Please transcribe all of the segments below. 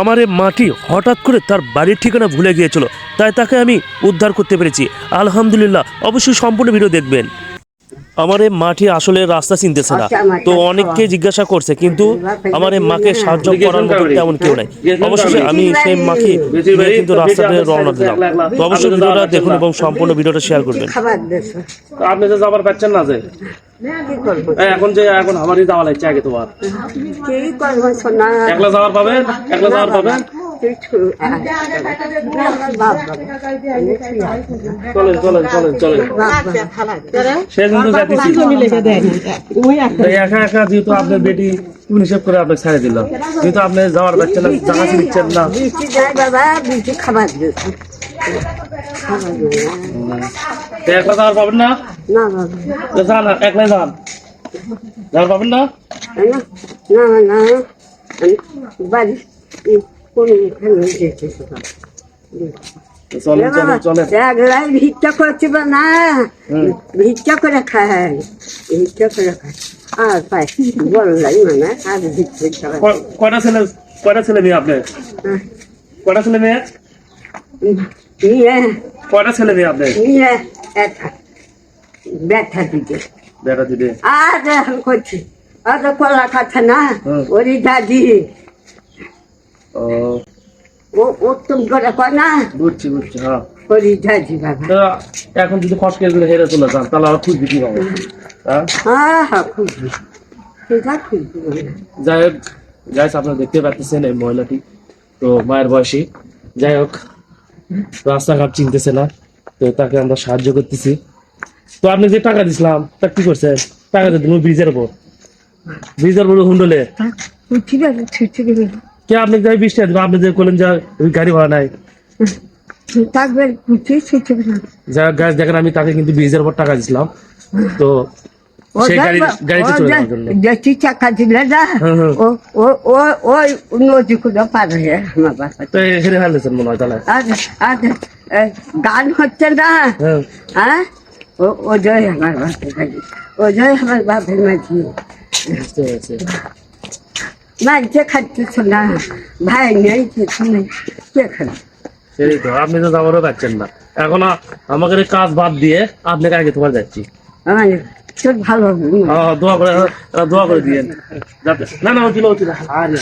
আমার এ মাটি হঠাৎ করে তার বাড়ির ঠিকানা ভুলে গিয়েছিল, তাই তাকে আমি উদ্ধার করতে পেরেছি। আলহামদুলিল্লাহ, অবশ্যই সম্পূর্ণ ভিডিও দেখবেন। আমার এই মাটি আসলে রাস্তা চিনতেছে না। তো অনেককে জিজ্ঞাসা করছে কিন্তু আমার এই মাকে সাহায্য করার মতো তেমন কেউ নাই। অবশ্যই আমি সেই মাকে কিন্তু রাস্তা দিয়ে রওনা দিলাম। তো অবশ্যই ভিডিওটা দেখুন এবং সম্পূর্ণ ভিডিওটা শেয়ার করবেন। তো আপনি যে যাবার পাচ্ছেন না যে? এখন যে এখন আমারই যাওয়া লাগছে আগে তোমার। একলা যাওয়ার পাবেন? একলা যাওয়ার পাবেন? আমার চলেন চলেন চলেন চলেন। সে কিন্তু যাইতেছি একা একা যেহেতু আপনার বেটি হিসেব করে আপনাকে ছেড়ে দিলাম যেহেতু আপনি যাওয়ার পাচ্ছেন না জায়গা নিচ্ছেন না। বাবা খাবার না। একলা যাওয়ার পাবেন যান একলাই যান। যাওয়ার পাবেন না? না না বাড়ি এখানে একলাই ভিক্ষা করছে বা না ভিক্ষা করে খায় ভিক্ষা করে খায়। আর পাই বললাই মানে আর ভিক্ষা করে ক- কয়টা ছেলে কয়টা ছেলে মেয়ে আপনি কয়টা ছেলে মেয়ে? কয়টা ছেলে মেয়ে আপনি নিয়ে একটা। ব্যথা দিতে। বেটা দিদি আর করছি। অত কলা কথা না। হুম। ওরি দাদি। ও। ও উত্তম করে কয় না বুঝছি বুঝছি হ্যাঁ ওরি দাদি বাবা। তো এখন যদি হেরে চলে যান তাহলে আর খুঁজবি কি হ্যাঁ? হ্যাঁ হ্যাঁ খুঁজবি। যাই হোক গাইস আপনারা দেখতে পাচ্ছেন এই মহিলাটি। তো মায়ের বয়সী। যাই হোক রাস্তাঘাট চিনতেছে না তো তাকে আমরা সাহায্য করতেছি। তো আপনি যে টাকা দিছিলাম তা কি করছে? টাকা দিয়ে দিলাম ব্রিজের উপর। ব্রিজের উপর হুন্ডলে। ঠিক আছে ঠিক আছে। আপনি যাই বিশ টাকা আপনি যে করলেন যে গাড়ি ভাড়া নাই। যা গাছ দেখেন আমি তাকে কিন্তু ব্রিজের উপর টাকা দিছিলাম। তো সেই গাড়ি গাড়িতে চলে যাওয়ার জন্য। যেটি টাকা দিলে না হুম, হুম। ও ও ও ওই নদী করে পার হয়ে আমার বাবা তো হেরে ফেলেছেন মনে হয় তাহলে। আর আর গান হচ্ছে না। হ্যাঁ। হ্যাঁ? ও ও জয় আমার বাপের বাড়ি। ও জয় আমার বাপের মাঝি বুঝতে পেরেছি। মাঝে খাচ্ছে না ভাই নেই কিছু নেই কে খাবে সেই তো, আপনি তো যাবারও পাচ্ছেন না। এখন আ- আমাকে এই কাজ বাদ দিয়ে আপনাকে আগে তোমার যাচ্ছি। ভালো হবে হ্যাঁ, দোয়া করে দোয়া করে দিয়েন। না না ওছিল ওছিল আরে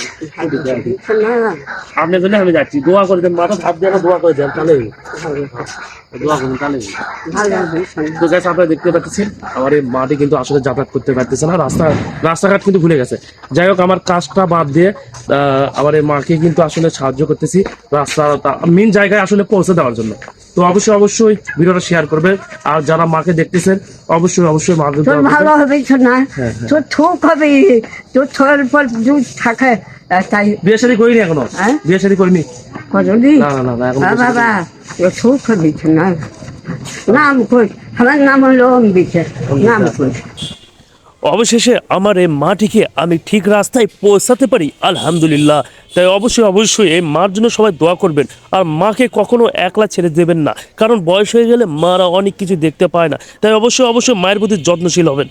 আপনার জন্য আমি যাচ্ছি। দোয়া করে দেন মাথা ভাব দিয়ে দোয়া করে দেন তাহলে দোয়া করুন তাহলে ভালো হবে শোনা। তো গাছ আপনারা দেখতে পাচ্ছেন আমার এই মাটি কিন্তু আসলে যাতায়াত করতে পারতেছে না রাস্তা রাস্তাঘাট কিন্তু ভুলে গেছে। যাই হোক আমার কাজটা বাদ দিয়ে আহ, আমার এই মাকে কিন্তু আসলে সাহায্য করতেছি রাস্তা মেন জায়গায় আসলে পৌঁছে দেওয়ার জন্য। তো অবশ্যই অবশ্যই ভিডিওটা শেয়ার করবে। আর যারা মাকে দেখতেছেন অবশ্যই অবশ্যই তোর ভালো হবে শোনা হ্যাঁ, হ্যাঁ। তোর থুক হবে। তোর থোর পর দুধ থাকে তাই। বিয়ে শাদী করিনি এখনও? হ্যাঁ? বিয়ে শাদী করিনি? করলি না না না না বাবা তোর থুক হবে নাম কই? আমার নাম হলো অম্বিকা। নাম কই? অবশেষে আমার এই মাটিকে আমি ঠিক রাস্তায় পৌঁছাতে পারি, আলহামদুলিল্লাহ। তাই অবশ্যই অবশ্যই এই মার জন্য সবাই দোয়া করবেন। আর মাকে কখনো একলা ছেড়ে দেবেন না, কারণ বয়স হয়ে গেলে মারা অনেক কিছু দেখতে পায় না। তাই অবশ্যই অবশ্যই মায়ের প্রতি যত্নশীল হবেন।